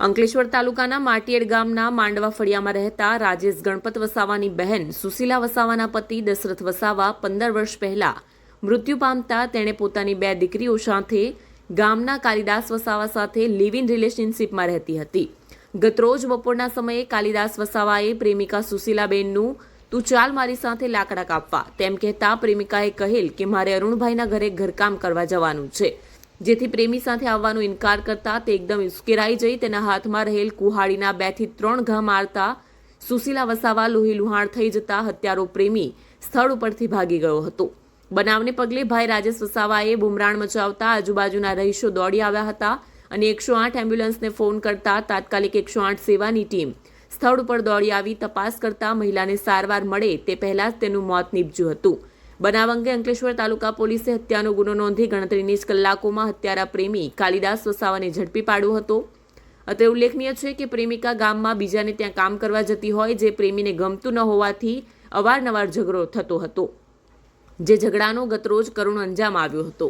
અંકલેશ્વર તાલુકાના માટીએડ ગામના માંડવા ફળિયામાં રહેતા રાજેશ ગણપત વસાવાની બહેન સુશીલા વસાવાના પતિ દશરથ વસાવા પંદર વર્ષ પહેલા મૃત્યુ પામતા તેણે પોતાની બે દીકરીઓ સાથે ગામના કાલિદાસ વસાવા સાથે લિવ ઇન રિલેશનશીપમાં રહેતી હતી. ગતરોજ બપોરના સમયે કાલિદાસ વસાવાએ પ્રેમિકા સુશીલાબેનનું તું ચાલ મારી સાથે લાકડા કાપવા. તેમ કહેતા પ્રેમિકાએ કહેલ કે મારે અરુણભાઈના ઘરે ઘરકામ કરવા જવાનું છે. જેથી પ્રેમી સાથે આવવાનો ઇનકાર કરતા તે એકદમ ઉશ્કેરાઈ જઈ તેના હાથમાં રહેલ કુહાડીના બેથી ત્રણ ઘા મારતા સુશીલા વસાવા લોહી લુહાણ થઈ જતા હત્યારો પ્રેમી સ્થળ ઉપરથી ભાગી ગયો હતો. બનાવને પગલે ભાઈ રાજેશ વસાવાએ બુમરાણ મચાવતા આજુબાજુના રહીશો દોડી આવ્યા હતા અને એકસો આઠ એમ્બ્યુલન્સને ફોન કરતા તાત્કાલિક એકસો આઠ સેવાની ટીમ સ્થળ ઉપર દોડી આવી તપાસ કરતા મહિલાને સારવાર મળે તે પહેલાં જ તેનું મોત નીપજ્યું હતું. બનાવ અંગે અંકલેશ્વર તાલુકા પોલીસે હત્યાનો ગુનો નોંધી ગણતરીની જ કલાકોમાં હત્યારા પ્રેમી કાલિદાસ વસાવાને ઝડપી પાડ્યો હતો. અત્રે ઉલ્લેખનીય છે કે પ્રેમિકા ગામમાં બીજાને ત્યાં કામ કરવા જતી હોય જે પ્રેમીને ગમતું ન હોવાથી અવારનવાર ઝઘડો થતો હતો, જે ઝઘડાનો ગતરોજ કરુણ અંજામ આવ્યો હતો.